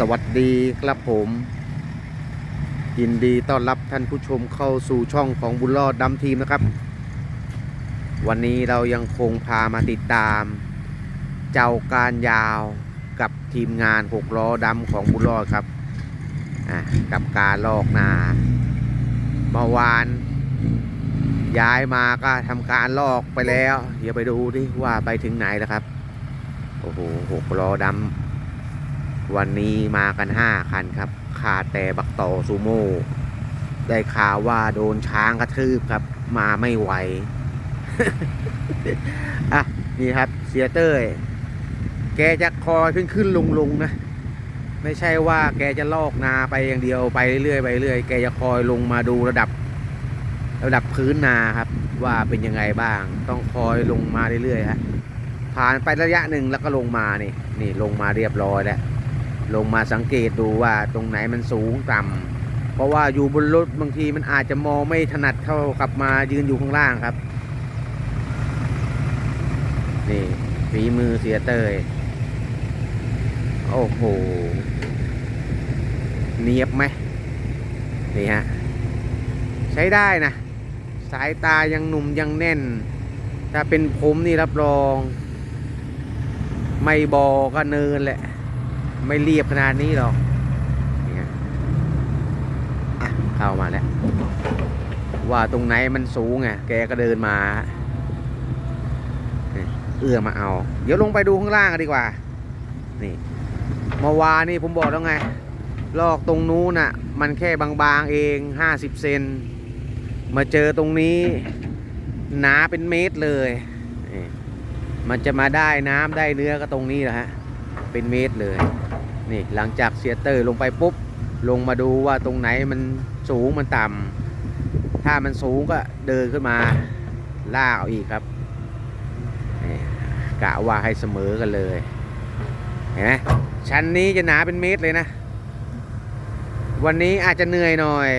สวัสดีครับผม ยินดีต้อนรับท่านผู้ชมเข้าสู่ช่องของบุญรอดดำทีมนะครับ วันนี้เรายังคงพามาติดตาม เจ้าการยาวกับทีมงานหกล้อดำของบุญรอดครับกับการลอกนาเมื่อวานย้ายมาก็ทำการลอกไปแล้ว เดี๋ยวไปดูดิว่าไปถึงไหนแล้วครับ โอ้โหหกล้อดำ วันนี้มากันห้าคันครับ ขาดแต่บักต่อซูโม่ ได้ข่าวว่าโดนช้างกระทืบครับ มาไม่ไหว อะ นี่ครับ เสียเต้ย แกจะคอยขึ้นขึ้นลงลงนะ ไม่ใช่ว่าแกจะลอกนาไปอย่างเดียวไปเรื่อยไปเรื่อยแกจะคอยลงมาดูระดับ ระดับพื้นนาครับ ว่าเป็นยังไงบ้าง ต้องคอยลงมาเรื่อยๆฮะผ่านไประยะหนึ่งแล้วก็ลงมานี่ นี่ลงมาเรียบร้อยแล้ว ลงมาสังเกตดูว่าตรงไหนมันสูงต่ำเพราะว่าอยู่บนรถบางทีมันอาจจะมองไม่ถนัดเท่ากับมายืนอยู่ข้างล่างครับนี่ฝีมือเสียเตยโอ้โหเนียบไหมนี่ฮะใช้ได้นะ สายตายังหนุ่มยังแน่น ถ้าเป็นผมนี่รับรอง ไม่บอก็เนินแหละ ไม่เรียบขนาดนี้หรอกนี่ฮะอะเข้ามาแล้วว่าตรงไหนมันสูงไงแกก็เดินมา เอื้อมาเอา เดี๋ยวลงไปดูข้างล่างกันดีกว่า นี่เมื่อวานนี่ผมบอกแล้วไง ลอกตรงนู้นน่ะ มันแค่บางๆเอง50เซน มาเจอตรงนี้ หนาเป็นเมตรเลยนี่มันจะมาได้น้ำได้เนื้อก็ตรงนี้แหละฮะ เป็นเมตรเลย นี่หลังจากเสียเตอร์ลงไปปุ๊บ ลงมาดูว่าตรงไหนมันสูงมันต่ำถ้ามันสูงก็เดินขึ้นมาลากเอาอีกครับกะว่าให้เสมอกันเลยเห็นไหมชั้นนี้จะหนาเป็นเมตรเลยนะ วันนี้อาจจะเหนื่อยหน่อย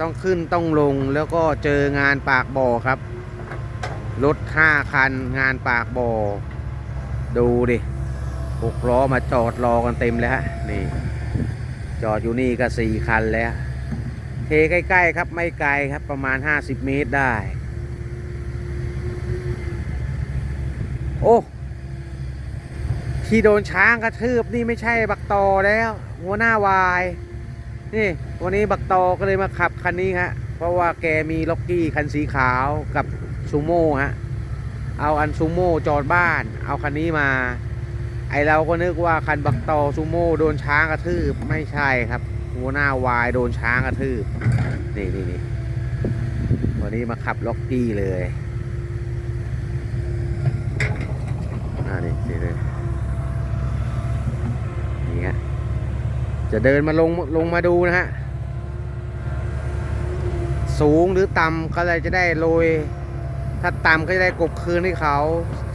ต้องขึ้นต้องลงแล้วก็เจองานปากบ่อครับรถห้าคันงานปากบ่อดูดิ หกล้อมาจอดรอกันเต็มเลยฮะนี่ จอดอยู่นี่ก็สี่คันแล้วเทใกล้ๆครับไม่ไกลครับประมาณ 50 เมตรได้ โอ้ที่โดนช้างกระทืบนี่ไม่ใช่บักตอแล้ว หัวหน้าวาย นี่ วันนี้บักตอก็เลยมาขับคันนี้ฮะ เพราะว่าแกมีล็อกกี้คันสีขาวกับซูโม่ฮะ เอาอันซูโม่จอดบ้าน เอาคันนี้มา ไอเราก็นึกว่าคันบักตอซูโม่โดนช้างกระทืบไม่ใช่ครับหัวหน้าวายโดนช้างกระทืบนี่นี่นี่วันนี้มาขับล็อกกี้เลยอ่านี่นี่เลยนี่ฮะจะเดินมาลงลงมาดูนะฮะสูงหรือต่ำก็เลยจะได้โรยถ้าต่ำก็จะได้กบคืนให้เขา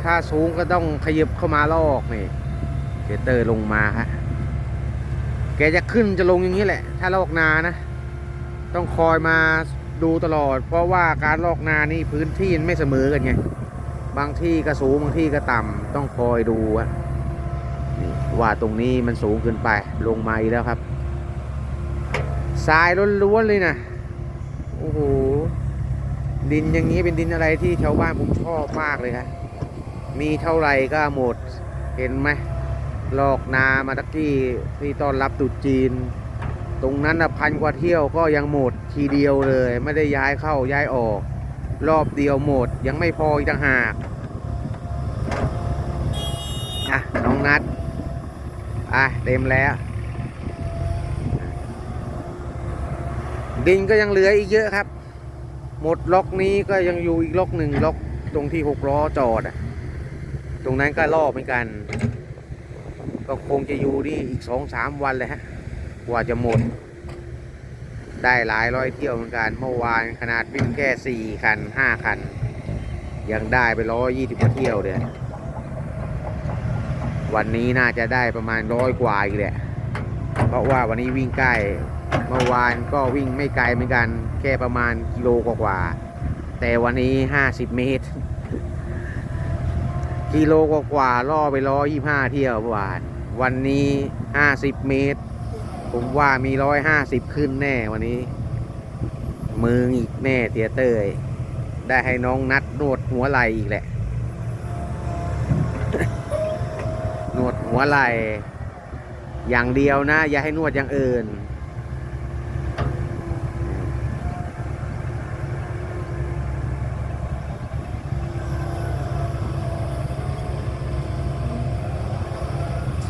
ถ้าสูงก็ต้องขยับเข้ามาลอกนี่ กเตอร์ลงมาฮะแกจะขึ้นจะลงอย่างนี้แหละ ถ้าลอกนานะ ต้องคอยมาดูตลอด เพราะว่าการลอกนานี่พื้นที่ไม่เสมอกันไงบางที่ก็สูงบางที่ก็ต่ำต้องคอยดูอะนี่ว่าตรงนี้มันสูงเกินไปลงมาอีกแล้วครับทรายล้วนๆเลยนะโอ้โหดินอย่างนี้เป็นดินอะไรที่แถวบ้านผมชอบมากเลยครับมีเท่าไหร่ก็หมดเห็นไหม ลอกนามาตะกี้ที่ต้อนรับตุจีน ตรงนั้นนะพันกว่าเที่ยวก็ยังหมดทีเดียวเลย ไม่ได้ย้ายเข้าย้ายออก รอบเดียวหมดยังไม่พออีกต่างหากอะน้องนัดอะเต็มแล้ว ดินก็ยังเหลืออีกเยอะครับ หมดล็อกนี้ก็ยังอยู่อีกล็อกหนึ่งล็อกตรงที่หกล้อจอดอะ ตรงนั้นก็รอบเหมือนกัน ก็คงจะอยู่นี่อีกสองสามวันเลยฮะกว่าจะหมด ได้หลายร้อยเที่ยวเหมือนกันเมื่อวานขนาดวิ่งแค่สี่คันห้าคัน ยังได้ไปร้อยยี่สิบกว่าเที่ยวเลยวันนี้น่าจะได้ประมาณร้อยกว่าอีกแหละ เพราะว่าวันนี้วิ่งใกล้ เมื่อวานก็วิ่งไม่ไกลเหมือนกัน แค่ประมาณกิโลกว่าๆแต่วันนี้ห้าสิบเมตร กิโลกว่าๆล่อไปร้อยยี่ห้าเที่ยวเมื่อวาน วันนี้ห้าสิบเมตร ผมว่ามีร้อยห้าสิบขึ้นแน่วันนี้ มืออีกแน่เตียเตยได้ให้น้องนัดนวดหัวไหล่อีกแหละ นวดหัวไหล่อย่างเดียวนะ อย่าให้นวดอย่างอื่น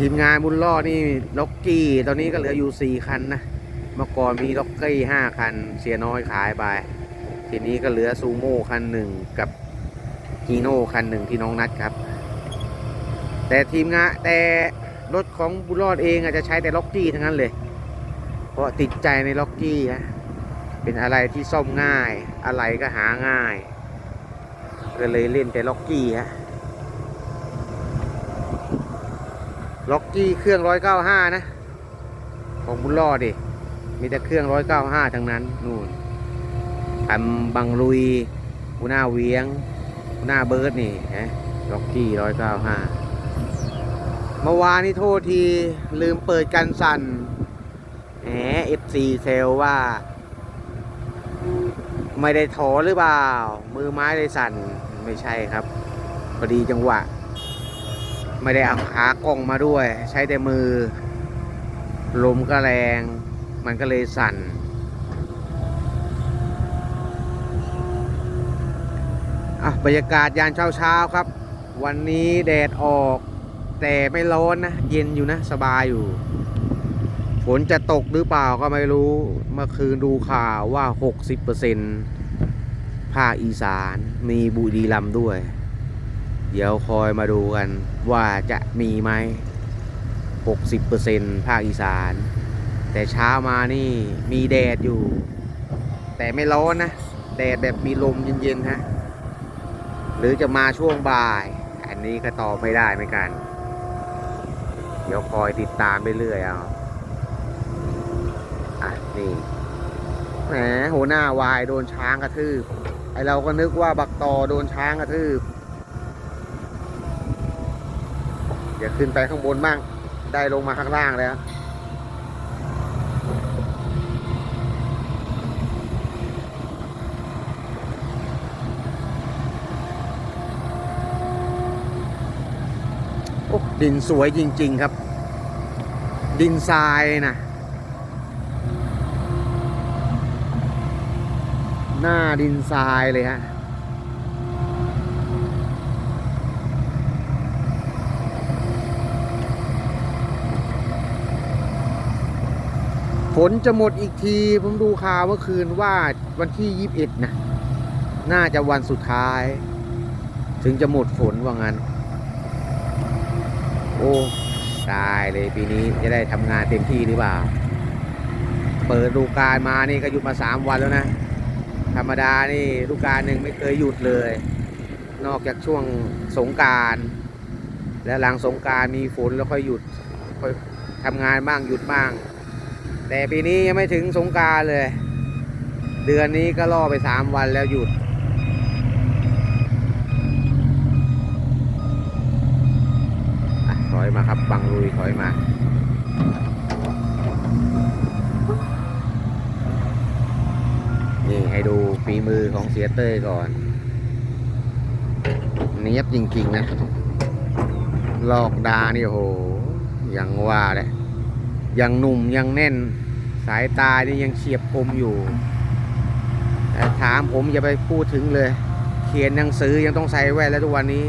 ทีมงานบุญรอดนี่ล็อกกี้ ตอนนี้ก็เหลืออยู่สี่คันนะ เมื่อก่อนมีล็อกกี้ห้าคัน เสียน้อยขายไป ทีนี้ก็เหลือซูโม่คันหนึ่งกับฮีโน่คันหนึ่งที่น้องนัดครับ แต่ทีมงานแต่รถของบุญรอดเองอาจจะใช้แต่ล็อกกี้ทั้งนั้นเลย เพราะติดใจในล็อกกี้ฮะเป็นอะไรที่ซ่อมง่าย อะไรก็หาง่าย ก็เลยเล่นแต่ล็อกกี้ฮะ ล็อกกี้เครื่องร้อยเก้าห้านะ ของบุญรอดดิ มีแต่เครื่องร้อยเก้าห้าทั้งนั้น นู่นทำบังลุยหัวหน้าเวียงหัวหน้าเบิร์ดนี่ฮะล็อกกี้ร้อยเก้าห้าเมื่อวานนี้โทษที ลืมเปิดกันสั่นแหมเอฟซีเซลว่า ไม่ได้ถอหรือเปล่า มือไม้เลยสั่น ไม่ใช่ครับพอดีจังหวะ ไม่ได้เอาขากล้องมาด้วย ใช้แต่มือ ลมก็แรง มันก็เลยสั่น อะ บรรยากาศยามเช้าๆครับ วันนี้แดดออก แต่ไม่ร้อนนะ เย็นอยู่นะ สบายอยู่ ฝนจะตกหรือเปล่าก็ไม่รู้ เมื่อคืนดูข่าวว่า 60%ภาคอีสานมีบุรีรัมย์ด้วย เดี๋ยวคอยมาดูกันว่าจะมีไหม 60%ภาคอีสาน แต่เช้ามานี่มีแดดอยู่ แต่ไม่ร้อนนะ แดดแบบมีลมเย็นๆฮะ หรือจะมาช่วงบ่าย อันนี้ก็ตอบไม่ได้เหมือนกัน เดี๋ยวคอยติดตามไปเรื่อยเอา อะนี่แหมหัวหน้าวายโดนช้างกระทืบ ไอเราก็นึกว่าบักตอโดนช้างกระทืบ เดี๋ยวขึ้นไปข้างบนบ้าง ได้ลงมาข้างล่างแล้วดินสวยจริง ๆ ครับ ดินทรายนะหน้าดินทรายเลยฮะ ฝ นจะหมดอีกที ผมดูข่าวเมื่อคืนว่าวันที่21นะ น่าจะวันสุดท้าย ถึงจะหมดฝนว่างั้น โอ้ตายเลยปีนี้จะได้ทำงานเต็มที่หรือเปล่า เปิดดูการมานี่ก็หยุดมา3วันแล้วนะ ธรรมดานี่ดูการหนึ่งไม่เคยหยุดเลย นอกจากช่วงสงการและหลังสงการมีฝนแล้วค่อยหยุดค่อยทำงานบ้างหยุดบ้าง แต่ปีนี้ยังไม่ถึงสงการเลย เดือนนี้ก็ล่อไปสามวันแล้วหยุด ถอยมาครับบังลุยถอยมานี่ให้ดูฝีมือของเสียเต้ยก่อน เนี้ยบจริง ๆ นะ ลอกดานี่โห ยังว่าเลย ยังหนุ่มยังแน่น สายตานี่ยังเฉียบคมอยู่แต่ถามผมอย่าไปพูดถึงเลย เขียนหนังสือยังต้องใส่แว่นแล้วทุกวันนี้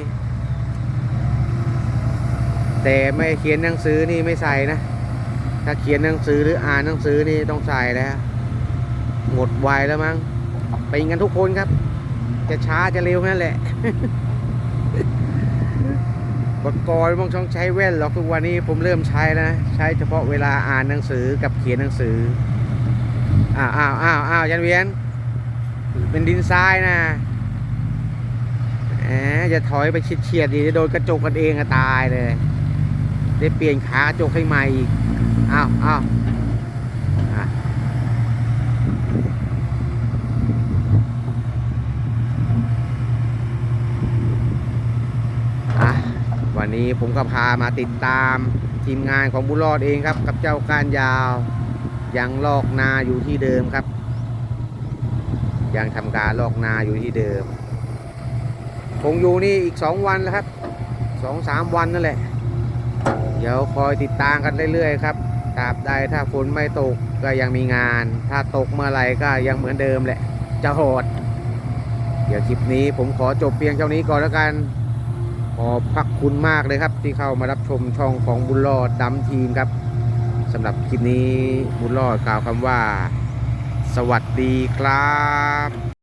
แต่ไม่เขียนหนังสือนี่ไม่ใส่นะ ถ้าเขียนหนังสือหรืออ่านหนังสือนี่ต้องใส่แล้วหมดวัยแล้วมั้งเป็นกันทุกคนครับ จะช้าจะเร็วนั่นแหละ ปกรณ์มองช่องใช้แว่นหรอกทุกวันนี้ผมเริ่มใช้นะ ใช้เฉพาะเวลาอ่านหนังสือกับเขียนหนังสือ อ้าวอ้าวอ้าวอ้าวยันเวียน เป็นดินทรายนะแหมจะถอยไปเฉียดๆดีจะโดนกระจกกันเองอะตายเลย ได้เปลี่ยนขากระจกให้ใหม่อีก อ้าวอ้าวอะอะ วันนี้ผมก็พามาติดตามทีมงานของบุรอดเองครับ กับเจ้าการยาวยังลอกนาอยู่ที่เดิมครับ ยังทำการลอกนาอยู่ที่เดิม คงอยู่นี่อีกสองวันแล้วครับสองสามวันนั่นแหละ เดี๋ยวคอยติดตามกันเรื่อยๆครับตราบใดถ้าฝนไม่ตกก็ยังมีงาน ถ้าตกเมื่อไหร่ก็ยังเหมือนเดิมแหละ จะโหด เดี๋ยวคลิปนี้ผมขอจบเพียงเท่านี้ก่อนแล้วกัน ขอพักคุณมากเลยครับ ที่เข้ามารับชมช่องของบุญรอดดำทีมครับสำหรับคลิปนี้บุญรอดกล่าวคำว่า สวัสดีครับ